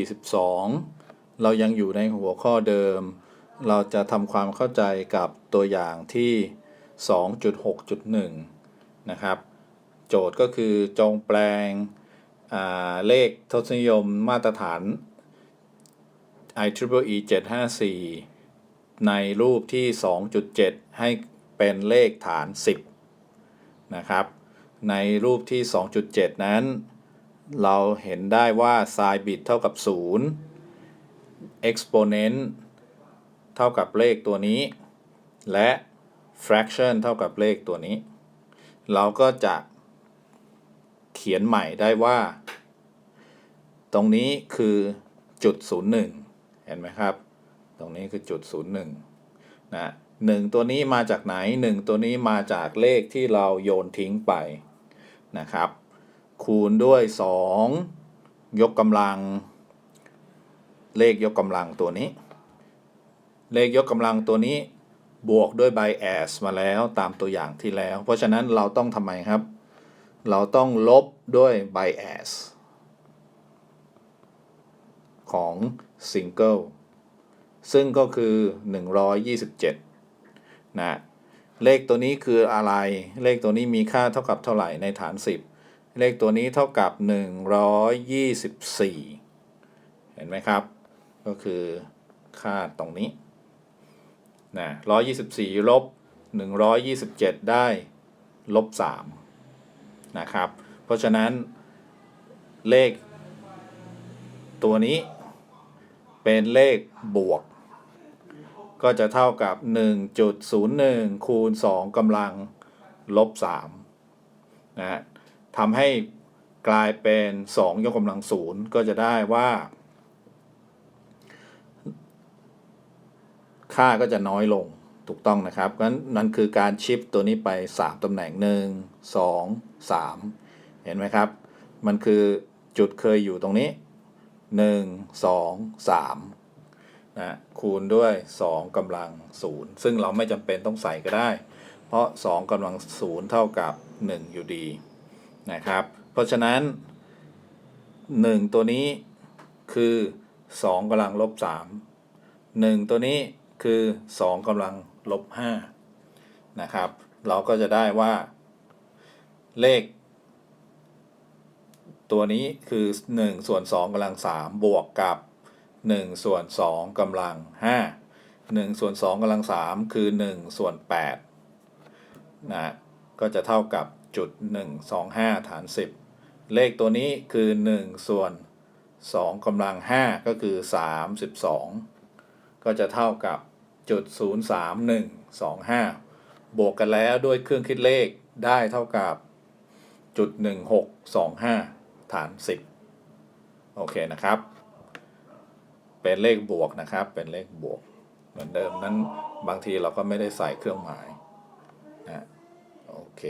42 เรายังอยู่ในหัวข้อเดิม เราจะทำความเข้าใจกับตัวอย่างที่ 2.6.1 นะครับ โจทย์ก็คือจงแปลงเลขทศนิยมมาตรฐาน IEEE 754 ในรูปที่ 2.7 ให้เป็นเลขฐาน 10 นะครับ ในรูปที่ 2.7 นั้น เราเห็นได้ว่า sin bit เท่ากับ 0 exponent เท่ากับเลขตัวนี้ และ fraction เท่ากับเลขตัวนี้ เราก็จะเขียนใหม่ได้ว่า ตรงนี้คือจุด 01 เห็นไหมครับ ตรงนี้คือจุด 01 นะหนึ่งตัวนี้มาจากไหน 1 ตัวนี้มาจากเลขที่เราโยนทิ้งไปนะครับ คูณด้วย 2 ยกกำลัง เลขยกกำลังตัวนี้ เลขยกกำลังตัวนี้บวกด้วย bias มาแล้วตามตัวอย่างที่แล้ว เพราะฉะนั้นเราต้องทำไมครับ เราต้องลบด้วย bias ของ single ซึ่งก็คือ 127 นะ เลขตัวนี้คืออะไร เลขตัวนี้มีค่าเท่ากับเท่าไหร่ในฐาน 10 เลขตัวนี้เท่ากับ 124 เห็นไหมครับ ก็คือค่าตรงนี้นะ124 ลบ 127 ได้ลบ3นะครับ เพราะฉะนั้นเลขตัวนี้เป็นเลขบวก ก็จะเท่ากับ 1.01 คูณ 2กำลังลบ3นะฮะ ทำให้กลายเป็น 2 ยกกำลัง0ก็จะได้ว่า ค่าก็จะน้อยลงถูกต้องนะครับนั้นนั่นคือการชิปตัวนี้ไป 3ตำแหน่ง 1 2 3 เห็นไหมครับ มันคือจุดเคยอยู่ตรงนี้ 1 2 3นะคูณด้วย 2กำลัง 0 ซึ่งเราไม่จำเป็นต้องใส่ก็ได้ เพราะ 2กำลัง 0 เท่ากับ 1 อยู่ดี นะครับ เพราะฉะนั้น 1 ตัวนี้คือ 2กำลังลบ 3 1 ตัวนี้คือ 2กำลังลบ 5 นะครับ เราก็จะได้ว่า เลข ตัวนี้คือ 1 ส่วน 2กำลัง 3 บวกกับ 1 ส่วน 2กำลัง 5 1 ส่วน 2กำลัง 3 คือ 1 ส่วน8นะก็จะเท่ากับ จุด125ฐาน10เลขตัวนี้คือ1ส่วน2กำลัง5ก็คือ32ก็จะเท่ากับจุด03125บวกกันแล้วด้วยเครื่องคิดเลขได้เท่ากับจุด1625ฐาน10โอเคนะครับ เป็นเลขบวกนะครับ เป็นเลขบวก เหมือนเดิมนั้นบางทีเราก็ไม่ได้ใส่เครื่องหมายนะโอเค